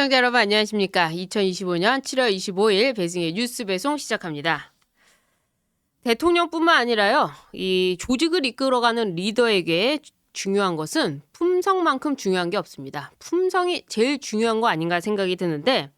시청자 여러분 안녕하십니까? 2025년 7월 25일 배승의 뉴스 배송 시작합니다. 대통령뿐만 아니라요. 이 조직을 이끌어가는 리더에게 중요한 것은 품성만큼 중요한 게 없습니다. 품성이 제일 중요한 거 아닌가 생각이 드는데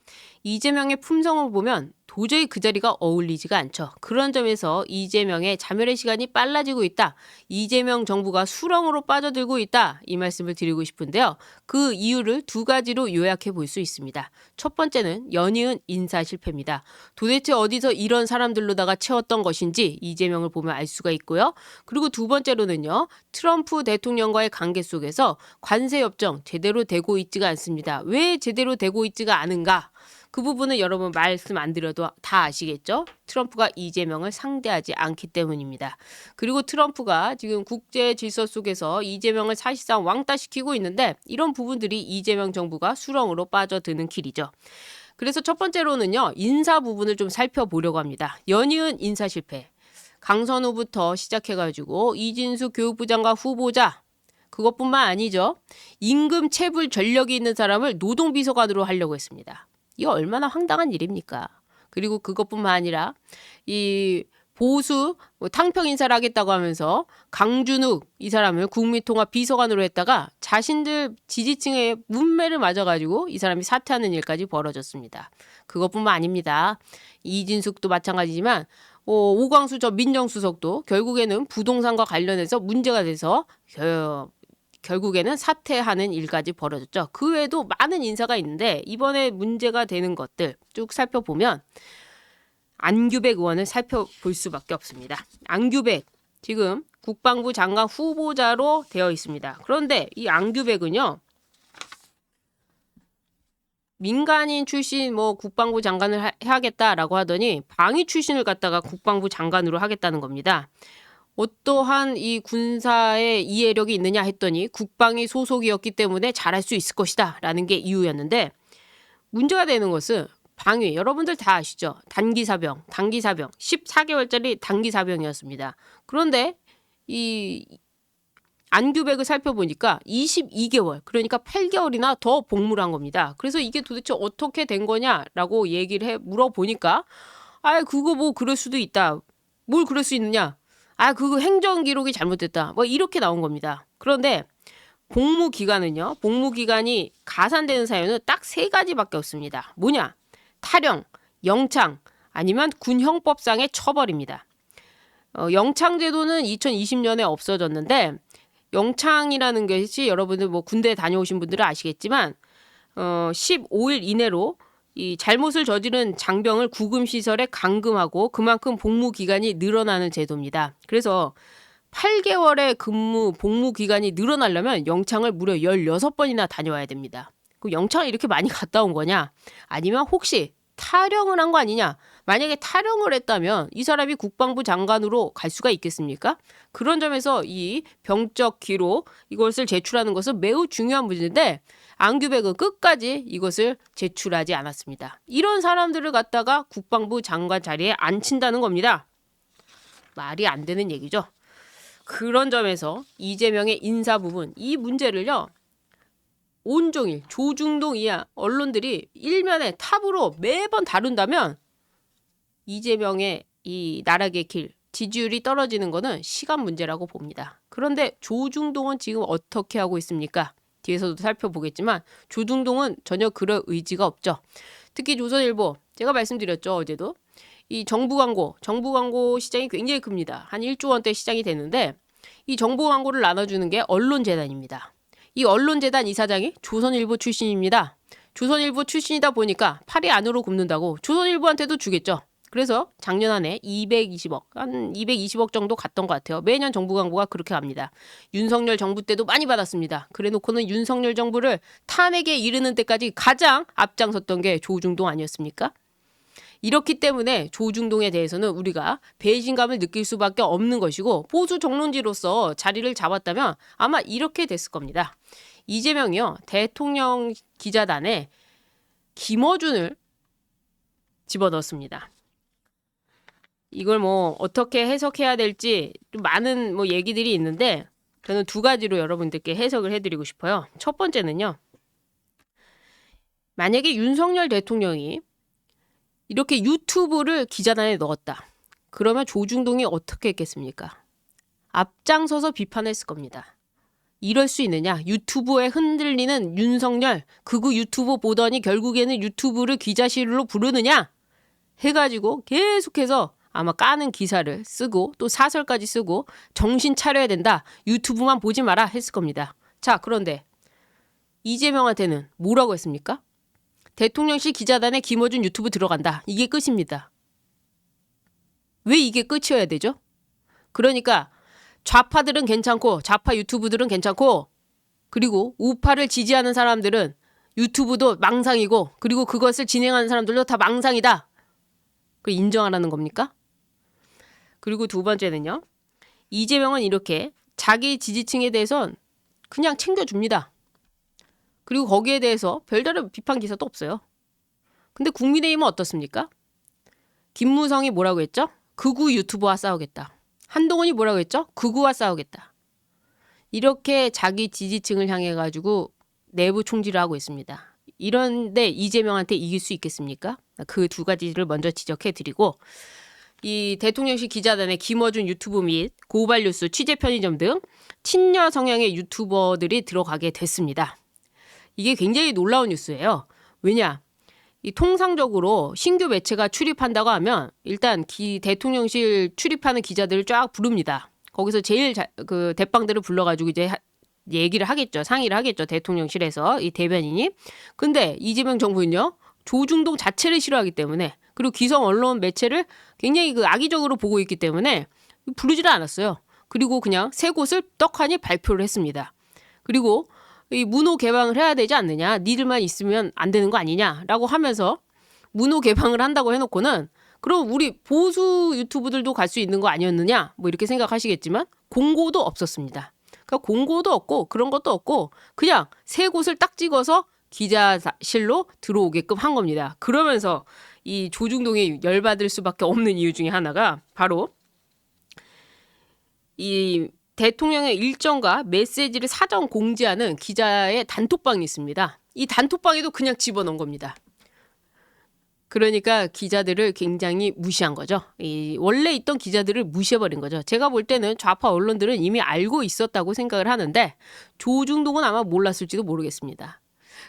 이재명의 품성을 보면 도저히 그 자리가 어울리지가 않죠. 그런 점에서 이재명의 자멸의 시간이 빨라지고 있다. 이재명 정부가 수렁으로 빠져들고 있다. 이 말씀을 드리고 싶은데요. 그 이유를 두 가지로 요약해 볼 수 있습니다. 첫 번째는 연이은 인사 실패입니다. 도대체 어디서 이런 사람들로다가 채웠던 것인지 이재명을 보면 알 수가 있고요. 그리고 두 번째로는요. 트럼프 대통령과의 관계 속에서 관세 협정 제대로 되고 있지가 않습니다. 왜 제대로 되고 있지가 않은가? 그 부분은 여러분 말씀 안 드려도 다 아시겠죠? 트럼프가 이재명을 상대하지 않기 때문입니다. 그리고 트럼프가 지금 국제 질서 속에서 이재명을 사실상 왕따시키고 있는데 이런 부분들이 이재명 정부가 수렁으로 빠져드는 길이죠. 그래서 첫 번째로는요, 인사 부분을 좀 살펴보려고 합니다. 연이은 인사 실패. 강선우부터 시작해가지고 이진수 교육부 장관 후보자 그것뿐만 아니죠. 임금 체불 전력이 있는 사람을 노동비서관으로 하려고 했습니다. 이거 얼마나 황당한 일입니까? 그리고 그것뿐만 아니라 이 보수 뭐 탕평 인사를 하겠다고 하면서 강준욱 이 사람을 국민통합 비서관으로 했다가 자신들 지지층의 문매를 맞아가지고 이 사람이 사퇴하는 일까지 벌어졌습니다. 그것뿐만 아닙니다. 이진숙도 마찬가지지만 어, 오광수 저 민정수석도 결국에는 부동산과 관련해서 문제가 돼서 겨, 결국에는 사퇴하는 일까지 벌어졌죠. 그 외에도 많은 인사가 있는데 이번에 문제가 되는 것들 쭉 살펴보면 안규백 의원을 살펴볼 수밖에 없습니다. 안규백 지금 국방부 장관 후보자로 되어 있습니다. 그런데 이 안규백은요. 민간인 출신 뭐 국방부 장관을 하, 해야겠다라고 하더니 방위 출신을 갖다가 국방부 장관으로 하겠다는 겁니다. 어떠한 이 군사의 이해력이 있느냐 했더니 국방위 소속이었기 때문에 잘할 수 있을 것이다 라는 게 이유였는데 문제가 되는 것은 방위 여러분들 다 아시죠? 단기사병 단기사병 14개월짜리 단기사병이었습니다. 그런데 이 안규백을 살펴보니까 22개월 그러니까 8개월이나 더 복무를 한 겁니다. 그래서 이게 도대체 어떻게 된 거냐라고 얘기를 해 물어보니까 아 그거 뭐 그럴 수도 있다. 뭘 그럴 수 있느냐 아, 그거 행정 기록이 잘못됐다. 뭐 이렇게 나온 겁니다. 그런데 복무 기간은요. 복무 기간이 가산되는 사유는 딱 세 가지밖에 없습니다. 뭐냐? 탈영, 영창, 아니면 군형법상의 처벌입니다. 어, 영창 제도는 2020년에 없어졌는데 영창이라는 것이 여러분들 뭐 군대 다녀오신 분들은 아시겠지만 어, 15일 이내로 이 잘못을 저지른 장병을 구금 시설에 감금하고 그만큼 복무 기간이 늘어나는 제도입니다. 그래서 8개월의 근무 복무 기간이 늘어나려면 영창을 무려 16번이나 다녀와야 됩니다. 그 영창을 이렇게 많이 갔다 온 거냐? 아니면 혹시 탈영을 한 거 아니냐? 만약에 탈영을 했다면 이 사람이 국방부 장관으로 갈 수가 있겠습니까? 그런 점에서 이 병적 기록 이것을 제출하는 것은 매우 중요한 문제인데 안규백은 끝까지 이것을 제출하지 않았습니다. 이런 사람들을 갖다가 국방부 장관 자리에 앉힌다는 겁니다. 말이 안 되는 얘기죠. 그런 점에서 이재명의 인사 부분 이 문제를요. 온종일 조중동 이하 언론들이 일면에 탑으로 매번 다룬다면 이재명의 이 나락의 길 지지율이 떨어지는 것은 시간 문제라고 봅니다. 그런데 조중동은 지금 어떻게 하고 있습니까? 뒤에서도 살펴보겠지만 조중동은 전혀 그럴 의지가 없죠. 특히 조선일보 제가 말씀드렸죠 어제도 이 정부 광고 정부 광고 시장이 굉장히 큽니다. 한 1조 원대 시장이 되는데 이 정부 광고를 나눠주는 게 언론재단입니다. 이 언론재단 이사장이 조선일보 출신입니다. 조선일보 출신이다 보니까 팔이 안으로 굽는다고 조선일보한테도 주겠죠. 그래서 작년 한 해 220억, 한 220억 정도 갔던 것 같아요. 매년 정부 광고가 그렇게 갑니다. 윤석열 정부 때도 많이 받았습니다. 그래 놓고는 윤석열 정부를 탄핵에 이르는 때까지 가장 앞장섰던 게 조중동 아니었습니까? 이렇기 때문에 조중동에 대해서는 우리가 배신감을 느낄 수밖에 없는 것이고 보수 정론지로서 자리를 잡았다면 아마 이렇게 됐을 겁니다. 이재명이요 대통령 기자단에 김어준을 집어넣었습니다. 이걸 뭐 어떻게 해석해야 될지 좀 많은 뭐 얘기들이 있는데 저는 두 가지로 여러분들께 해석을 해드리고 싶어요. 첫 번째는요. 만약에 윤석열 대통령이 이렇게 유튜브를 기자단에 넣었다. 그러면 조중동이 어떻게 했겠습니까? 앞장서서 비판했을 겁니다. 이럴 수 있느냐? 유튜브에 흔들리는 윤석열, 그거 유튜브 보더니 결국에는 유튜브를 기자실로 부르느냐? 해가지고 계속해서 아마 까는 기사를 쓰고 또 사설까지 쓰고 정신 차려야 된다. 유튜브만 보지 마라 했을 겁니다. 자, 그런데 이재명한테는 뭐라고 했습니까? 대통령실 기자단에 김어준 유튜브 들어간다. 이게 끝입니다. 왜 이게 끝이어야 되죠? 그러니까 좌파들은 괜찮고 좌파 유튜브들은 괜찮고 그리고 우파를 지지하는 사람들은 유튜브도 망상이고 그리고 그것을 진행하는 사람들도 다 망상이다. 그 인정하라는 겁니까? 그리고 두 번째는요. 이재명은 이렇게 자기 지지층에 대해선 그냥 챙겨줍니다. 그리고 거기에 대해서 별다른 비판 기사도 없어요. 근데 국민의힘은 어떻습니까? 김무성이 뭐라고 했죠? 극우 유튜버와 싸우겠다. 한동훈이 뭐라고 했죠? 극우와 싸우겠다. 이렇게 자기 지지층을 향해 가지고 내부 총질을 하고 있습니다. 이런데 이재명한테 이길 수 있겠습니까? 그 두 가지를 먼저 지적해 드리고 이 대통령실 기자단의 김어준 유튜브 및 고발뉴스 취재 편의점 등 친여 성향의 유튜버들이 들어가게 됐습니다. 이게 굉장히 놀라운 뉴스예요. 왜냐? 이 통상적으로 신규 매체가 출입한다고 하면 일단 기 대통령실 출입하는 기자들을 쫙 부릅니다. 거기서 제일 자, 그 대빵들을 불러가지고 이제 하, 얘기를 하겠죠. 상의를 하겠죠. 대통령실에서 이 대변인이. 근데 이재명 정부는요. 조중동 자체를 싫어하기 때문에 그리고 기성 언론 매체를 굉장히 그 악의적으로 보고 있기 때문에 부르지를 않았어요. 그리고 그냥 세 곳을 떡하니 발표를 했습니다. 그리고 이 문호 개방을 해야 되지 않느냐. 니들만 있으면 안 되는 거 아니냐라고 하면서 문호 개방을 한다고 해놓고는 그럼 우리 보수 유튜브들도 갈 수 있는 거 아니었느냐? 뭐 이렇게 생각하시겠지만 공고도 없었습니다. 그러니까 공고도 없고 그런 것도 없고 그냥 세 곳을 딱 찍어서 기자실로 들어오게끔 한 겁니다. 그러면서 이 조중동이 열받을 수밖에 없는 이유 중에 하나가 바로 이 대통령의 일정과 메시지를 사전 공지하는 기자의 단톡방이 있습니다. 이 단톡방에도 그냥 집어넣은 겁니다. 그러니까 기자들을 굉장히 무시한 거죠. 이 원래 있던 기자들을 무시해버린 거죠. 제가 볼 때는 좌파 언론들은 이미 알고 있었다고 생각을 하는데 조중동은 아마 몰랐을지도 모르겠습니다.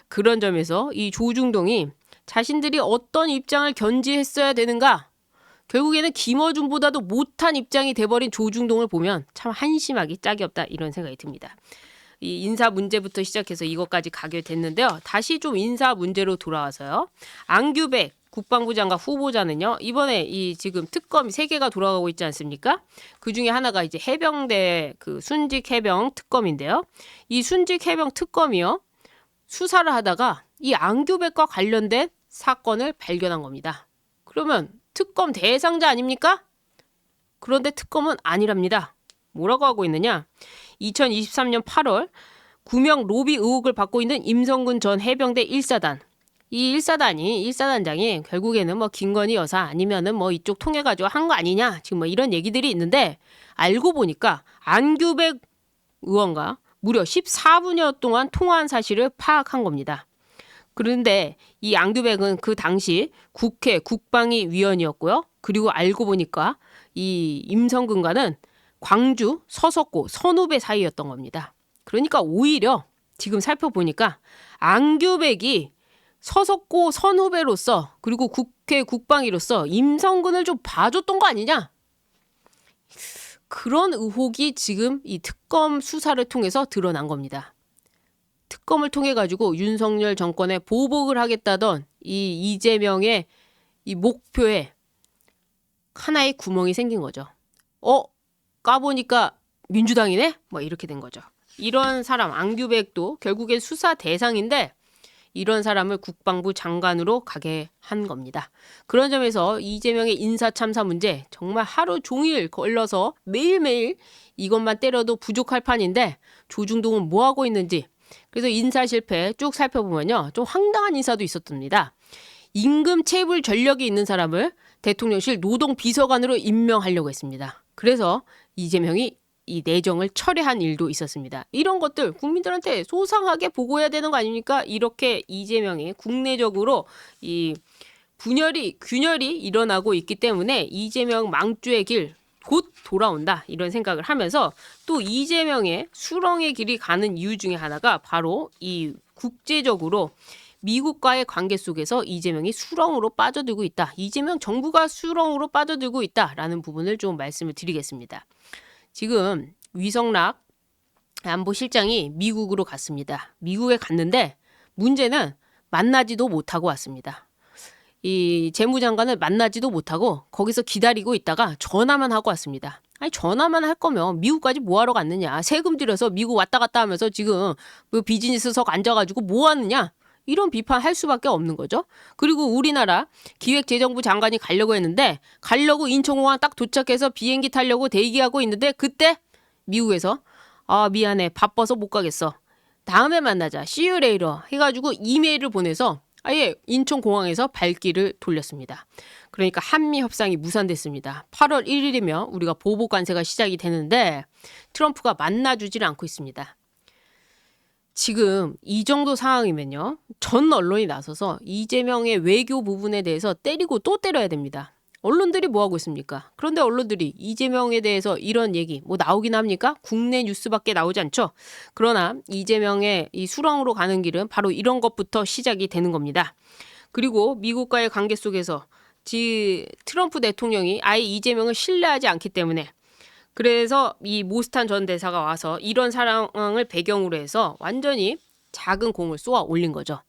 그런 점에서 이 조중동이 자신들이 어떤 입장을 견지했어야 되는가 결국에는 김어준보다도 못한 입장이 돼버린 조중동을 보면 참 한심하기 짝이 없다 이런 생각이 듭니다. 이 인사 문제부터 시작해서 이것까지 가게 됐는데요. 다시 좀 인사 문제로 돌아와서요. 안규백 국방부 장관 후보자는요. 이번에 이 지금 특검이 세 개가 돌아가고 있지 않습니까? 그 중에 하나가 이제 해병대 그 순직 해병 특검인데요. 이 순직 해병 특검이요. 수사를 하다가 이 안규백과 관련된 사건을 발견한 겁니다. 그러면 특검 대상자 아닙니까? 그런데 특검은 아니랍니다. 뭐라고 하고 있느냐? 2023년 8월 구명 로비 의혹을 받고 있는 임성근 전 해병대 1사단. 이 1사단이 1사단장이 결국에는 뭐 김건희 여사 아니면은 뭐 이쪽 통해 가지고 한 거 아니냐? 지금 뭐 이런 얘기들이 있는데 알고 보니까 안규백 의원과 무려 14분여 동안 통화한 사실을 파악한 겁니다. 그런데 이 안규백은 그 당시 국회 국방위 위원이었고요. 그리고 알고 보니까 이 임성근과는 광주 서석고 선후배 사이였던 겁니다. 그러니까 오히려 지금 살펴보니까 안규백이 서석고 선후배로서 그리고 국회 국방위로서 임성근을 좀 봐줬던 거 아니냐? 그런 의혹이 지금 이 특검 수사를 통해서 드러난 겁니다. 특검을 통해 가지고 윤석열 정권에 보복을 하겠다던 이 이재명의 이 목표에 하나의 구멍이 생긴 거죠. 어 까보니까 민주당이네? 뭐 이렇게 된 거죠. 이런 사람 안규백도 결국엔 수사 대상인데 이런 사람을 국방부 장관으로 가게 한 겁니다. 그런 점에서 이재명의 인사 참사 문제 정말 하루 종일 걸러서 매일매일 이것만 때려도 부족할 판인데 조중동은 뭐 하고 있는지 그래서 인사 실패 쭉 살펴보면요. 좀 황당한 인사도 있었답니다. 임금 체불 전력이 있는 사람을 대통령실 노동 비서관으로 임명하려고 했습니다. 그래서 이재명이 이 내정을 철회한 일도 있었습니다. 이런 것들 국민들한테 소상하게 보고해야 되는 거 아닙니까? 이렇게 이재명이 국내적으로 이 분열이 균열이 일어나고 있기 때문에 이재명 망주의 길 곧 돌아온다 이런 생각을 하면서 또 이재명의 수렁의 길이 가는 이유 중에 하나가 바로 이 국제적으로 미국과의 관계 속에서 이재명이 수렁으로 빠져들고 있다. 이재명 정부가 수렁으로 빠져들고 있다라는 부분을 좀 말씀을 드리겠습니다. 지금 위성락 안보실장이 미국으로 갔습니다. 미국에 갔는데 문제는 만나지도 못하고 왔습니다. 이 재무장관을 만나지도 못하고 거기서 기다리고 있다가 전화만 하고 왔습니다. 아니 전화만 할 거면 미국까지 뭐하러 갔느냐? 세금 들여서 미국 왔다 갔다 하면서 지금 그 비즈니스석 앉아가지고 뭐 하느냐? 이런 비판할 수밖에 없는 거죠. 그리고 우리나라 기획재정부 장관이 가려고 했는데 가려고 인천공항 딱 도착해서 비행기 타려고 대기하고 있는데 그때 미국에서 아 미안해. 바빠서 못 가겠어. 다음에 만나자. Later. 해가지고 이메일을 보내서 아예 인천공항에서 발길을 돌렸습니다. 그러니까 한미 협상이 무산됐습니다. 8월 1일이면 우리가 보복 관세가 시작이 되는데 트럼프가 만나주질 않고 있습니다. 지금 이 정도 상황이면요. 전 언론이 나서서 이재명의 외교 부분에 대해서 때리고 또 때려야 됩니다. 언론들이 뭐 하고 있습니까? 그런데 언론들이 이재명에 대해서 이런 얘기 뭐 나오긴 합니까? 국내 뉴스밖에 나오지 않죠. 그러나 이재명의 이 수렁으로 가는 길은 바로 이런 것부터 시작이 되는 겁니다. 그리고 미국과의 관계 속에서 지 트럼프 대통령이 아예 이재명을 신뢰하지 않기 때문에 그래서 이 모스탄 전 대사가 와서 이런 상황을 배경으로 해서 완전히 작은 공을 쏘아 올린 거죠.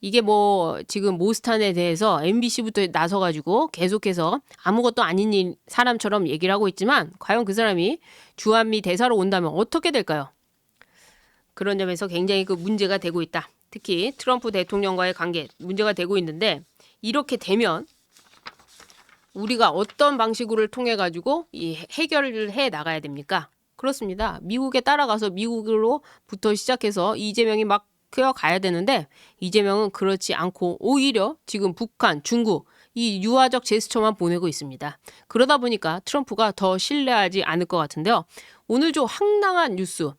이게 뭐 지금 모스탄에 대해서 MBC부터 나서가지고 계속해서 아무것도 아닌 일 사람처럼 얘기를 하고 있지만 과연 그 사람이 주한미 대사로 온다면 어떻게 될까요? 그런 점에서 굉장히 그 문제가 되고 있다. 특히 트럼프 대통령과의 관계 문제가 되고 있는데 이렇게 되면 우리가 어떤 방식으로 통해 가지고 이 해결을 해 나가야 됩니까? 그렇습니다. 미국에 따라가서 미국으로부터 시작해서 이재명이 막 키워 가야 되는데 이재명은 그렇지 않고 오히려 지금 북한, 중국 이 유화적 제스처만 보내고 있습니다. 그러다 보니까 트럼프가 더 신뢰하지 않을 것 같은데요. 오늘 좀 황당한 뉴스.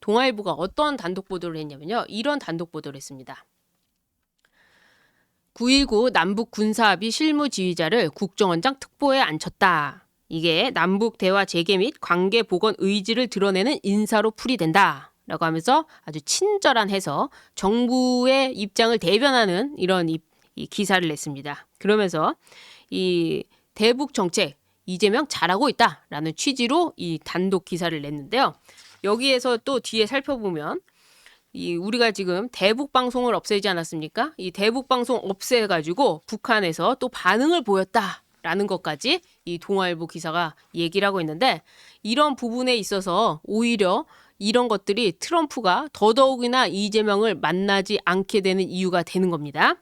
동아일보가 어떤 단독 보도를 했냐면요. 이런 단독 보도를 했습니다. 9.19 남북 군사합의 실무 지휘자를 국정원장 특보에 앉혔다. 이게 남북 대화 재개 및 관계 복원 의지를 드러내는 인사로 풀이된다. 라고 하면서 아주 친절한 해서 정부의 입장을 대변하는 이런 이, 이 기사를 냈습니다. 그러면서 이 대북 정책 이재명 잘하고 있다라는 취지로 이 단독 기사를 냈는데요. 여기에서 또 뒤에 살펴보면 이 우리가 지금 대북 방송을 없애지 않았습니까? 이 대북 방송 없애 가지고 북한에서 또 반응을 보였다 라는 것까지 이 동아일보 기사가 얘기를 하고 있는데 이런 부분에 있어서 오히려 이런 것들이 트럼프가 더더욱이나 이재명을 만나지 않게 되는 이유가 되는 겁니다.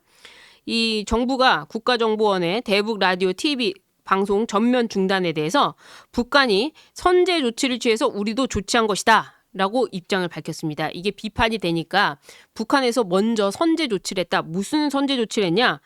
이 정부가 국가정보원의 대북 라디오 TV 방송 전면 중단에 대해서 북한이 선제 조치를 취해서 우리도 조치한 것이다. 라고 입장을 밝혔습니다. 이게 비판이 되니까 북한에서 먼저 선제 조치를 했다. 무슨 선제 조치를 했냐?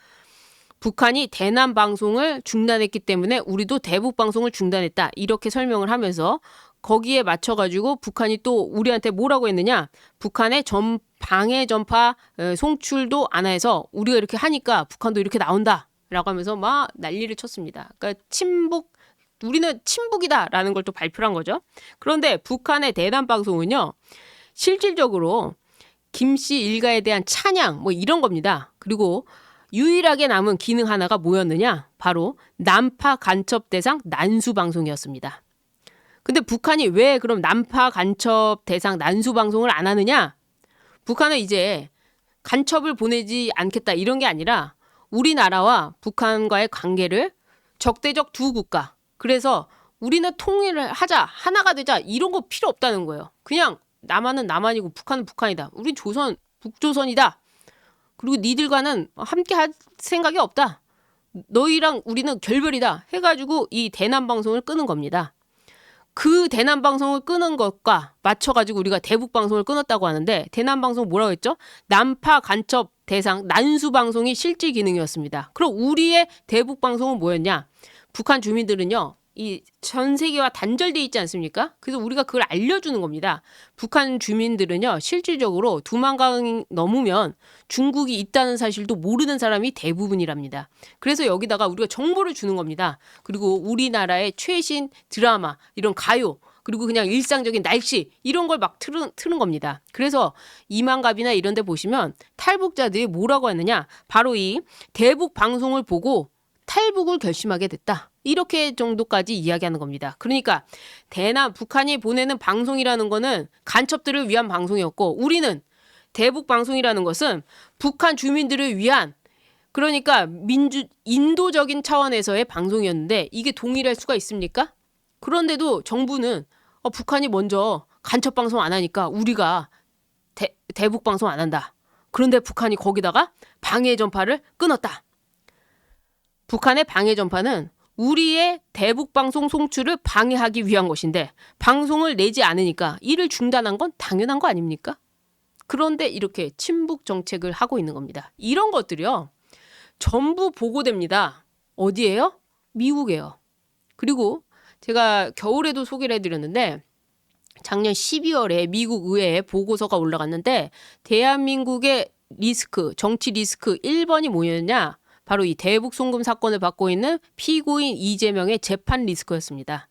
북한이 대남 방송을 중단했기 때문에 우리도 대북 방송을 중단했다. 이렇게 설명을 하면서 거기에 맞춰가지고 북한이 또 우리한테 뭐라고 했느냐? 북한의 전 방해 전파 송출도 안 해서 우리가 이렇게 하니까 북한도 이렇게 나온다. 라고 하면서 막 난리를 쳤습니다. 그러니까 친북 우리는 친북이다라는 걸 또 발표한 거죠. 그런데 북한의 대남 방송은요. 실질적으로 김 씨 일가에 대한 찬양 뭐 이런 겁니다. 그리고 유일하게 남은 기능 하나가 뭐였느냐? 바로 난파 간첩 대상 난수 방송이었습니다. 근데 북한이 왜 그럼 난파 간첩 대상 난수 방송을 안 하느냐? 북한은 이제 간첩을 보내지 않겠다 이런 게 아니라 우리나라와 북한과의 관계를 적대적 두 국가. 그래서 우리는 통일을 하자, 하나가 되자 이런 거 필요 없다는 거예요. 그냥 남한은 남한이고 북한은 북한이다. 우린 조선, 북조선이다. 그리고 니들과는 함께 할 생각이 없다. 너희랑 우리는 결별이다. 해가지고 이 대남 방송을 끄는 겁니다. 그 대남 방송을 끄는 것과 맞춰가지고 우리가 대북 방송을 끊었다고 하는데 대남 방송 뭐라고 했죠? 난파 간첩 대상 난수 방송이 실질 기능이었습니다. 그럼 우리의 대북 방송은 뭐였냐? 북한 주민들은요 이 전 세계와 단절돼 있지 않습니까? 그래서 우리가 그걸 알려주는 겁니다. 북한 주민들은요, 실질적으로 두만강 넘으면 중국이 있다는 사실도 모르는 사람이 대부분이랍니다. 그래서 여기다가 우리가 정보를 주는 겁니다. 그리고 우리나라의 최신 드라마, 이런 가요, 그리고 그냥 일상적인 날씨 이런 걸막 트는, 트는 겁니다. 그래서 이만갑이나 이런 데 보시면 탈북자들이 뭐라고 하느냐? 바로 이 대북 방송을 보고 탈북을 결심하게 됐다. 이렇게 정도까지 이야기하는 겁니다. 그러니까 대남 북한이 보내는 방송이라는 거는 간첩들을 위한 방송이었고 우리는 대북 방송이라는 것은 북한 주민들을 위한 그러니까 민주 인도적인 차원에서의 방송이었는데 이게 동일할 수가 있습니까? 그런데도 정부는 어, 북한이 먼저 간첩 방송 안 하니까 우리가 대, 대북 방송 안 한다. 그런데 북한이 거기다가 방해 전파를 끊었다. 북한의 방해 전파는 우리의 대북 방송 송출을 방해하기 위한 것인데 방송을 내지 않으니까 이를 중단한 건 당연한 거 아닙니까? 그런데 이렇게 친북 정책을 하고 있는 겁니다. 이런 것들이요. 전부 보고됩니다. 어디에요? 미국에요. 그리고 제가 겨울에도 소개를 해드렸는데 작년 12월에 미국 의회에 보고서가 올라갔는데 대한민국의 리스크, 정치 리스크 1번이 뭐였냐? 바로 이 대북 송금 사건을 받고 있는 피고인 이재명의 재판 리스크였습니다.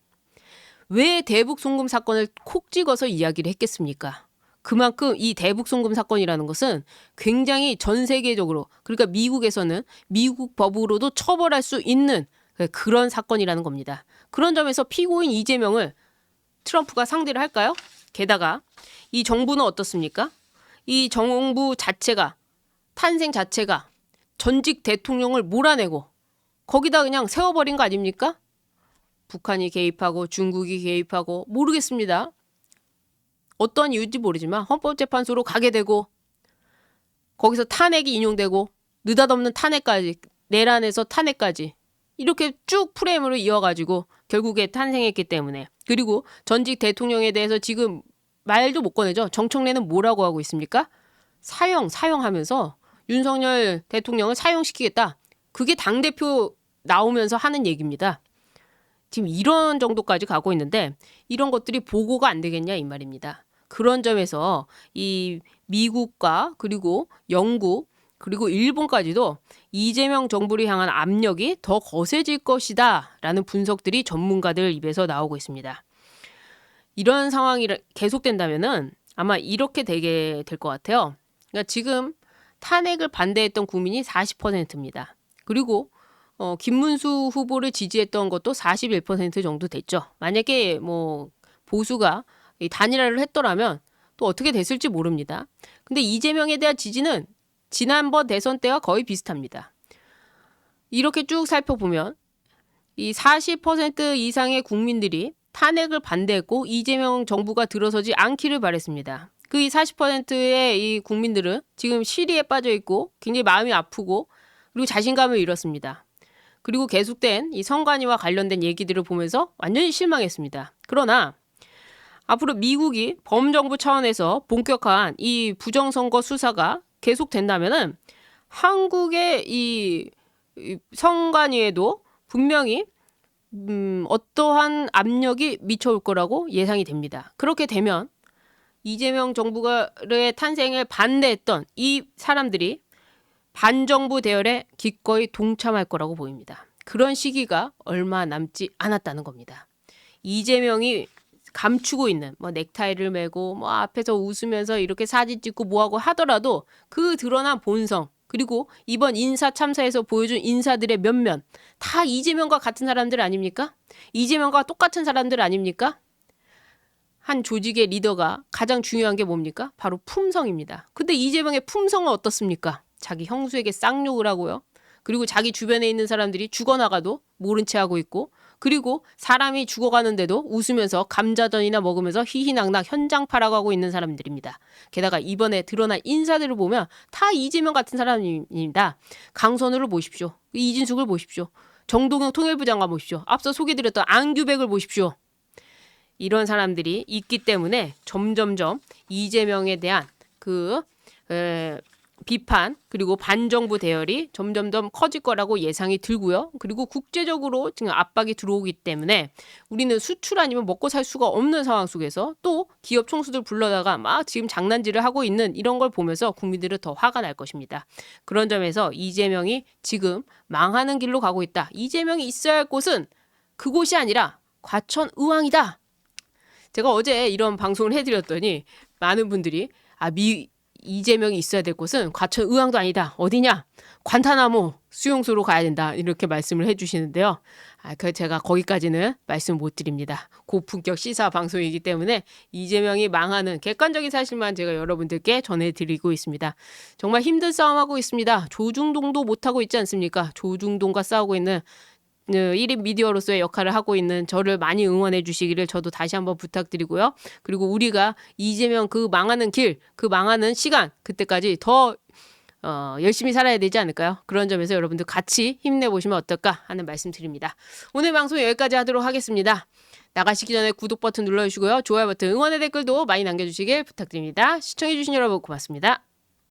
왜 대북 송금 사건을 콕 찍어서 이야기를 했겠습니까? 그만큼 이 대북 송금 사건이라는 것은 굉장히 전 세계적으로 그러니까 미국에서는 미국 법으로도 처벌할 수 있는 그런 사건이라는 겁니다. 그런 점에서 피고인 이재명을 트럼프가 상대를 할까요? 게다가 이 정부는 어떻습니까? 이 정부 자체가 탄생 자체가 전직 대통령을 몰아내고 거기다 그냥 세워버린 거 아닙니까? 북한이 개입하고 중국이 개입하고 모르겠습니다. 어떤 이유인지 모르지만 헌법재판소로 가게 되고 거기서 탄핵이 인용되고 느닷없는 탄핵까지 내란에서 탄핵까지 이렇게 쭉 프레임으로 이어가지고 결국에 탄생했기 때문에 그리고 전직 대통령에 대해서 지금 말도 못 꺼내죠. 정청래는 뭐라고 하고 있습니까? 사형 사형하면서 윤석열 대통령을 사형시키겠다. 그게 당 대표 나오면서 하는 얘기입니다. 지금 이런 정도까지 가고 있는데 이런 것들이 보고가 안 되겠냐 이 말입니다. 그런 점에서 이 미국과 그리고 영국 그리고 일본까지도 이재명 정부를 향한 압력이 더 거세질 것이다 라는 분석들이 전문가들 입에서 나오고 있습니다. 이런 상황이 계속된다면은 아마 이렇게 되게 될 것 같아요. 그러니까 지금 탄핵을 반대했던 국민이 40%입니다. 그리고 어, 김문수 후보를 지지했던 것도 41% 정도 됐죠. 만약에 뭐 보수가 이 단일화를 했더라면 또 어떻게 됐을지 모릅니다. 근데 이재명에 대한 지지는 지난번 대선 때와 거의 비슷합니다. 이렇게 쭉 살펴보면 이 40% 이상의 국민들이 탄핵을 반대했고 이재명 정부가 들어서지 않기를 바랬습니다. 그 이 40%의 이 국민들은 지금 시리에 빠져 있고 굉장히 마음이 아프고 그리고 자신감을 잃었습니다. 그리고 계속된 이 선관위와 관련된 얘기들을 보면서 완전히 실망했습니다. 그러나 앞으로 미국이 범정부 차원에서 본격화한 이 부정선거 수사가 계속된다면은 한국의 이, 이 선관위에도 분명히 음, 어떠한 압력이 미쳐올 거라고 예상이 됩니다. 그렇게 되면 이재명 정부가의 탄생을 반대했던 이 사람들이 반정부 대열에 기꺼이 동참할 거라고 보입니다. 그런 시기가 얼마 남지 않았다는 겁니다. 이재명이 감추고 있는 뭐 넥타이를 메고 뭐 앞에서 웃으면서 이렇게 사진 찍고 뭐하고 하더라도 그 드러난 본성 그리고 이번 인사 참사에서 보여준 인사들의 면면 다 이재명과 같은 사람들 아닙니까? 이재명과 똑같은 사람들 아닙니까? 한 조직의 리더가 가장 중요한 게 뭡니까? 바로 품성입니다. 근데 이재명의 품성은 어떻습니까? 자기 형수에게 쌍욕을 하고요. 그리고 자기 주변에 있는 사람들이 죽어나가도 모른 채 하고 있고 그리고 사람이 죽어가는데도 웃으면서 감자전이나 먹으면서 희희낙낙 현장파라고 하고 있는 사람들입니다. 게다가 이번에 드러난 인사들을 보면 다 이재명 같은 사람입니다. 강선우를 보십시오. 이진숙을 보십시오. 정동영 통일부 장관 보십시오. 앞서 소개드렸던 안규백을 보십시오. 이런 사람들이 있기 때문에 점점점 이재명에 대한 그 에, 비판 그리고 반정부 대열이 점점점 커질 거라고 예상이 들고요. 그리고 국제적으로 지금 압박이 들어오기 때문에 우리는 수출 아니면 먹고 살 수가 없는 상황 속에서 또 기업 총수들 불러다가 막 지금 장난질을 하고 있는 이런 걸 보면서 국민들은 더 화가 날 것입니다. 그런 점에서 이재명이 지금 망하는 길로 가고 있다. 이재명이 있어야 할 곳은 그곳이 아니라 과천 의왕이다. 제가 어제 이런 방송을 해드렸더니 많은 분들이 아 미 이재명이 있어야 될 곳은 과천 의왕도 아니다. 어디냐? 관타나모 수용소로 가야 된다. 이렇게 말씀을 해주시는데요. 아, 그 제가 거기까지는 말씀 못 드립니다. 고품격 시사 방송이기 때문에 이재명이 망하는 객관적인 사실만 제가 여러분들께 전해드리고 있습니다. 정말 힘든 싸움하고 있습니다. 조중동도 못하고 있지 않습니까? 조중동과 싸우고 있는 어, 1인 미디어로서의 역할을 하고 있는 저를 많이 응원해 주시기를 저도 다시 한번 부탁드리고요. 그리고 우리가 이재명 그 망하는 길, 그 망하는 시간, 그때까지 더 어, 열심히 살아야 되지 않을까요? 그런 점에서 여러분들 같이 힘내보시면 어떨까 하는 말씀 드립니다. 오늘 방송 여기까지 하도록 하겠습니다. 나가시기 전에 구독 버튼 눌러주시고요. 좋아요 버튼, 응원의 댓글도 많이 남겨주시길 부탁드립니다. 시청해주신 여러분 고맙습니다.